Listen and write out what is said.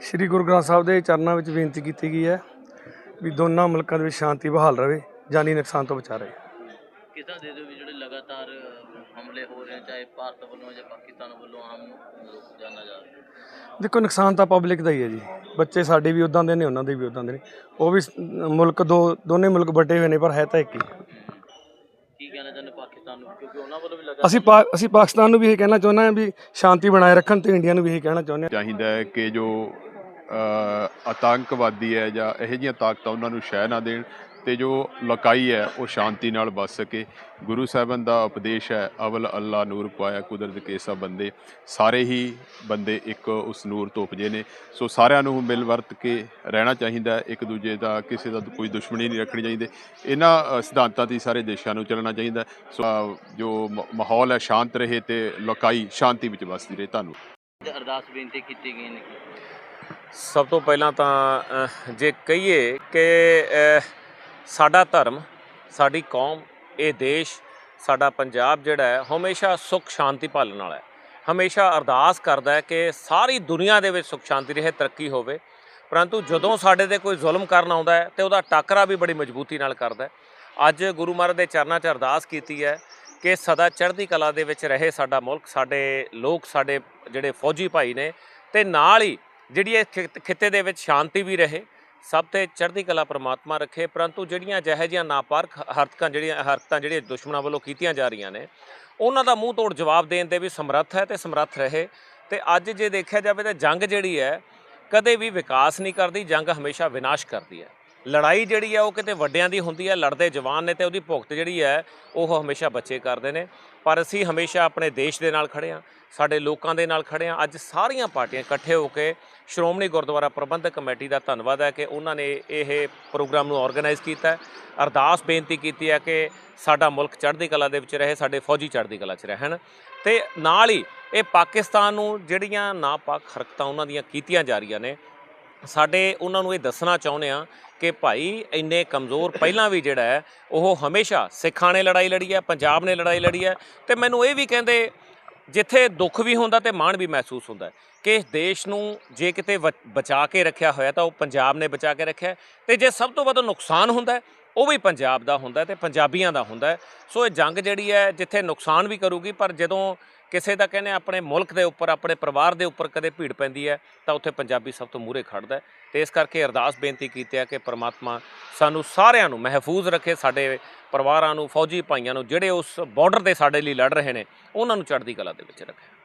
ਸ੍ਰੀ ਗੁਰੂ ਗ੍ਰੰਥ ਸਾਹਿਬ ਦੇ ਚਰਨਾਂ ਵਿੱਚ ਬੇਨਤੀ ਕੀਤੀ ਗਈ ਹੈ ਵੀ ਦੋਨਾਂ ਮੁਲਕਾਂ ਦੇ ਵਿੱਚ ਸ਼ਾਂਤੀ ਬਹਾਲ ਰਹੇ ਜਾਨੀ ਨੁਕਸਾਨ ਤੋਂ ਬਚਾ ਰਹੇ। ਕਿਦਾਂ ਦੇ ਦਿਓ ਵੀ ਜਿਹੜੇ ਲਗਾਤਾਰ ਹਮਲੇ ਹੋ ਰਹੇ ਚਾਹੇ ਭਾਰਤ ਵੱਲੋਂ ਜਾਂ ਪਾਕਿਸਤਾਨ ਵੱਲੋਂ ਆਮ ਜਾਣਾ ਜਾ ਰਿਹਾ ਦੇਖੋ ਨੁਕਸਾਨ ਤਾਂ ਪਬਲਿਕ ਦਾ ਹੀ ਹੈ ਜੀ। ਬੱਚੇ ਸਾਡੇ ਵੀ ਉਦਾਂ ਦੇ ਨੇ ਉਹਨਾਂ ਦੇ ਵੀ ਉਦਾਂ ਦੇ ਨੇ। ਉਹ ਵੀ ਮੁਲਕ ਦੋ ਦੋਨੇ ਮੁਲਕ ਵੱਟੇ ਹੋਏ ਨੇ ਪਰ ਹੈ ਤਾਂ ਇੱਕ ਹੀ। ਪਾਕਿਸਤਾਨ ਨੂੰ ਕਿਉਂਕਿ ਉਹਨਾਂ ਵੱਲੋਂ ਵੀ ਲਗਾਤਾਰ ਅਸੀਂ ਪਾ ਅਸੀਂ ਪਾਕਿਸਤਾਨ ਨੂੰ ਵੀ ਇਹ ਕਹਿਣਾ ਚਾਹੁੰਦੇ ਹਾਂ ਵੀ ਸ਼ਾਂਤੀ ਬਣਾਏ ਰੱਖਣ ਤੇ ਇੰਡੀਆ ਨੂੰ ਵੀ ਇਹ ਕਹਿਣਾ ਚਾਹੁੰਦੇ ਹਾਂ। ਚਾਹੀਦਾ ਹੈ ਕਿ ਜੋ ਅ, ਆਤੰਕਵਾਦੀ ਹੈ ਜਾਂ ਇਹੋ ਜਿਹੀਆਂ ਤਾਕਤਾਂ ਉਹਨਾਂ ਨੂੰ ਸ਼ਹਿ ਨਾ ਦੇਣ ਤੇ ਜੋ ਲਕਾਈ ਹੈ ਉਹ ਸ਼ਾਂਤੀ ਨਾਲ ਬਸ ਸਕੇ। ਗੁਰੂ ਸਾਹਿਬਾਨ ਦਾ ਉਪਦੇਸ਼ ਹੈ ਅਵਲ ਅੱਲਾ ਨੂਰ ਪਾਇਆ ਕੁਦਰਤ ਕੇ ਸਭ ਬੰਦੇ। ਸਾਰੇ ਹੀ ਬੰਦੇ ਇੱਕ ਉਸ ਨੂਰ ਤੋਂ ਉਪਜੇ ਨੇ। ਸੋ ਸਾਰਿਆਂ ਨੂੰ ਮਿਲ ਵਰਤ ਕੇ ਰਹਿਣਾ ਚਾਹੀਦਾ ਇੱਕ ਦੂਜੇ ਦਾ ਕਿਸੇ ਦਾ ਕੋਈ ਦੁਸ਼ਮਣੀ ਨਹੀਂ ਰੱਖਣੀ ਚਾਹੀਦੀ। ਇਹਨਾਂ ਸਿਧਾਂਤਾਂ ਦੀ ਸਾਰੇ ਦੇਸ਼ਾਂ ਨੂੰ ਚੱਲਣਾ ਚਾਹੀਦਾ। ਸੋ ਜੋ ਮ- ਮਾਹੌਲ ਹੈ ਸ਼ਾਂਤ ਰਹੇ ਤੇ ਲਕਾਈ ਸ਼ਾਂਤੀ ਵਿੱਚ ਵਸਦੀ ਰਹੇ। ਧੰਨਵਾਦ। ਅਰਦਾਸ ਬੇਨਤੀ ਕੀਤੀ ਗਈ ਨੇ। ਸਭ ਤੋਂ ਪਹਿਲਾਂ ਤਾਂ ਜੇ ਕਹੀਏ ਕਿ ਸਾਡਾ ਧਰਮ, ਸਾਡੀ ਕੌਮ, ਇਹ ਦੇਸ਼, ਸਾਡਾ ਪੰਜਾਬ ਜਿਹੜਾ ਹੈ, ਹਮੇਸ਼ਾ ਸੁੱਖ ਸ਼ਾਂਤੀ ਪਾਲਣ ਵਾਲਾ ਹੈ। ਹਮੇਸ਼ਾ ਅਰਦਾਸ ਕਰਦਾ ਹੈ ਕਿ ਸਾਰੀ ਦੁਨੀਆ ਦੇ ਵਿੱਚ ਸੁੱਖ ਸ਼ਾਂਤੀ ਰਹੇ, ਤਰੱਕੀ ਹੋਵੇ। ਪਰੰਤੂ ਜਦੋਂ ਸਾਡੇ ਤੇ ਕੋਈ ਜ਼ੁਲਮ ਕਰਨ ਆਉਂਦਾ ਹੈ, ਤੇ ਉਹਦਾ ਟਾਕਰਾ ਵੀ ਬੜੀ ਮਜ਼ਬੂਤੀ ਨਾਲ ਕਰਦਾ ਹੈ। ਅੱਜ ਗੁਰੂ ਮਹਾਰਾਜ ਦੇ ਚਰਨਾਂ 'ਚ ਅਰਦਾਸ ਕੀਤੀ ਹੈ ਕਿ ਸਦਾ ਚੜ੍ਹਦੀ ਕਲਾ ਦੇ ਵਿੱਚ ਰਹੇ ਸਾਡਾ ਮੁਲਕ, ਸਾਡੇ ਲੋਕ, ਸਾਡੇ ਜਿਹੜੇ ਫੌਜੀ ਭਾਈ ਨੇ, ਤੇ ਨਾਲ ਹੀ ਜਿਹੜੀ ਇਹ ਖਿ- ਖਿੱਤੇ ਦੇ ਵਿੱਚ ਸ਼ਾਂਤੀ ਵੀ ਰਹੇ ਸਭ ਤੇ ਚੜ੍ਹਦੀ ਕਲਾ ਪ੍ਰਮਾਤਮਾ ਰੱਖੇ, ਪਰੰਤੂ ਜਿਹੜੀਆਂ ਜਿਹੋ ਜਿਹੀਆਂ ਨਾਪਾਰਕ ਹਰਕਤਾਂ ਜਿਹੜੀਆਂ ਹਰਕਤਾਂ ਜਿਹੜੀਆਂ ਦੁਸ਼ਮਣਾਂ ਵੱਲੋਂ ਕੀਤੀਆਂ ਜਾ ਰਹੀਆਂ ਨੇ, ਉਹਨਾਂ ਦਾ ਮੂੰਹ ਤੋੜ ਜਵਾਬ ਦੇਣ ਦੇ ਵੀ ਸਮਰੱਥ ਹੈ ਤੇ ਸਮਰੱਥ ਰਹੇ। ਤੇ ਅੱਜ ਜੇ ਦੇਖਿਆ ਜਾਵੇ ਤਾਂ ਜੰਗ ਜਿਹੜੀ ਹੈ, ਕਦੇ ਵੀ ਵਿਕਾਸ ਨਹੀਂ ਕਰਦੀ, ਜੰਗ ਹਮੇਸ਼ਾ ਵਿਨਾਸ਼ ਕਰਦੀ ਹੈ। ਲੜਾਈ ਜਿਹੜੀ ਹੈ ਉਹ ਕਿਤੇ ਵੱਡਿਆਂ ਦੀ ਹੁੰਦੀ ਹੈ ਲੜਦੇ ਜਵਾਨ ਨੇ ਤੇ ਉਹਦੀ ਭੁਗਤ ਜਿਹੜੀ ਹੈ ਉਹ ਹਮੇਸ਼ਾ ਬੱਚੇ ਕਰਦੇ ਨੇ। ਪਰ ਅਸੀਂ ਹਮੇਸ਼ਾ ਆਪਣੇ ਦੇਸ਼ ਦੇ ਨਾਲ ਖੜੇ ਹਾਂ, ਸਾਡੇ ਲੋਕਾਂ ਦੇ ਨਾਲ ਖੜੇ ਹਾਂ। ਅੱਜ ਸਾਰੀਆਂ ਪਾਰਟੀਆਂ ਇਕੱਠੇ ਹੋ ਕੇ ਸ਼੍ਰੋਮਣੀ ਗੁਰਦੁਆਰਾ ਪ੍ਰਬੰਧਕ ਕਮੇਟੀ ਦਾ ਧੰਨਵਾਦ ਹੈ ਕਿ ਉਹਨਾਂ ਨੇ ਇਹ ਪ੍ਰੋਗਰਾਮ ਨੂੰ ਆਰਗੇਨਾਈਜ਼ ਕੀਤਾ ਹੈ। ਅਰਦਾਸ ਬੇਨਤੀ ਕੀਤੀ ਹੈ ਕਿ ਸਾਡਾ ਮੁਲਕ ਚੜ੍ਹਦੀ ਕਲਾ ਦੇ ਵਿੱਚ ਰਹੇ, ਸਾਡੇ ਫੌਜੀ ਚੜ੍ਹਦੀ ਕਲਾ 'ਚ ਰਹਿਣ ਤੇ ਨਾਲ ਹੀ ਇਹ ਪਾਕਿਸਤਾਨ ਨੂੰ ਜਿਹੜੀਆਂ ਨਾਪਾਕ ਹਰਕਤਾਂ ਉਹਨਾਂ ਦੀਆਂ ਕੀਤੀਆਂ ਜਾ ਰਹੀਆਂ ਨੇ ਸਾਡੇ ਉਹਨਾਂ ਨੂੰ ਇਹ ਦੱਸਣਾ ਚਾਹੁੰਦੇ ਆ ਕਿ ਭਾਈ ਇੰਨੇ ਕਮਜ਼ੋਰ ਪਹਿਲਾਂ ਵੀ ਜਿਹੜਾ ਹੈ, ਉਹ ਹਮੇਸ਼ਾ ਸਿੱਖਾਂ ਨੇ ਲੜਾਈ ਲੜੀ ਹੈ, ਪੰਜਾਬ ਨੇ ਲੜਾਈ ਲੜੀ ਹੈ ਤੇ ਮੈਨੂੰ ਇਹ ਵੀ ਕਹਿੰਦੇ ਜਿੱਥੇ ਦੁੱਖ ਵੀ ਹੁੰਦਾ ਤੇ ਮਾਣ ਵੀ ਮਹਿਸੂਸ ਹੁੰਦਾ ਕਿ ਇਸ ਦੇਸ਼ ਨੂੰ ਜੇ ਕਿਤੇ ਵ- ਬਚਾ ਕੇ ਰੱਖਿਆ ਹੋਇਆ ਤਾਂ ਉਹ ਪੰਜਾਬ ਨੇ ਬਚਾ ਕੇ ਰੱਖਿਆ ਹੈ ਤੇ ਜੇ ਸਭ ਤੋਂ ਵੱਧ ਨੁਕਸਾਨ ਹੁੰਦਾ ਉਹ ਵੀ ਪੰਜਾਬ ਦਾ ਹੁੰਦਾ ਹੈ ਤੇ ਪੰਜਾਬੀਆਂ ਦਾ ਹੁੰਦਾ ਸੋ ਇਹ ਜੰਗ ਜਿਹੜੀ ਹੈ, ਜਿੱਥੇ ਨੁਕਸਾਨ ਵੀ ਕਰੂਗੀ, ਪਰ ਜਦੋਂ ਕਿਸੇ ਦਾ ਕਹਿੰਦੇ ਆਪਣੇ ਮੁਲਕ ਦੇ ਉੱਪਰ, ਆਪਣੇ ਪਰਿਵਾਰ ਦੇ ਉੱਪਰ ਕਦੇ ਭੀੜ ਪੈਂਦੀ ਹੈ, ਤਾਂ ਉੱਥੇ ਪੰਜਾਬੀ ਸਭ ਤੋਂ ਮੂਹਰੇ ਖੜਦਾ ਹੈ। ਤੇ ਇਸ ਕਰਕੇ ਅਰਦਾਸ ਬੇਨਤੀ ਕੀਤੀ ਹੈ ਕਿ ਪ੍ਰਮਾਤਮਾ ਸਾਨੂੰ ਸਾਰਿਆਂ ਨੂੰ ਮਹਿਫੂਜ਼ ਰੱਖੇ, ਸਾਡੇ ਪਰਿਵਾਰਾਂ ਨੂੰ, ਫੌਜੀ ਭਾਈਆਂ ਨੂੰ, ਜਿਹੜੇ ਉਸ ਬਾਰਡਰ ਤੇ ਸਾਡੇ ਲਈ ਲੜ ਰਹੇ ਨੇ, ਉਹਨਾਂ ਨੂੰ ਚੜ੍ਹਦੀ ਕਲਾ ਦੇ ਵਿੱਚ ਰੱਖੇ।